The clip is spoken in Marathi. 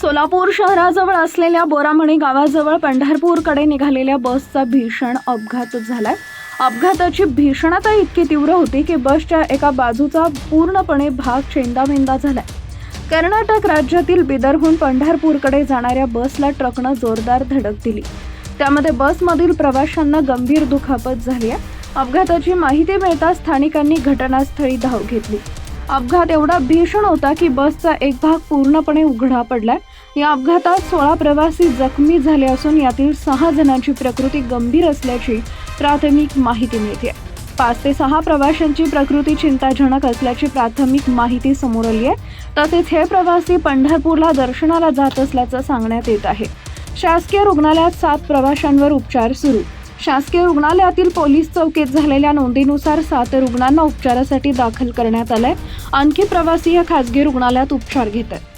सोलापूर शहराजवळ असलेल्या बोरामणी गावाजवळ पंढरपूरकडे निघालेल्या बसचा भीषण अपघात झालाय. अपघाताची भीषणता इतकी तीव्र होती की बसच्या एका बाजूचा पूर्णपणे भाग चेंदामेंदा झालाय. कर्नाटक राज्यातील बिदरहून पंढरपूरकडे जाणाऱ्या बसला ट्रकनं जोरदार धडक दिली. त्यामध्ये बसमधील प्रवाशांना गंभीर दुखापत झाली आहे. अपघाताची माहिती मिळताच स्थानिकांनी घटनास्थळी धाव घेतली. अपघात एवढा भीषण होता की बसचा एक भाग पूर्णपणे उघडा पडलाय. या अपघातात सोळा प्रवासी जखमी झाले असून यातील सहा जणांची प्रकृती गंभीर असल्याची प्राथमिक माहिती मिळते पाच ते सहा प्रवाशांची प्रकृती चिंताजनक असल्याची प्राथमिक माहिती समोर आली आहे तसेच हे प्रवासी पंढरपूरला दर्शनाला जात असल्याचं सांगण्यात येत आहे. शासकीय रुग्णालयात सात प्रवाशांवर उपचार सुरू. शासकीय रुग्णालयातील पोलीस चौकीत झालेल्या नोंदीनुसार सात रुग्णांना उपचारासाठी दाखल करण्यात आलंय. आणखी प्रवासी या खासगी रुग्णालयात उपचार घेत आहेत.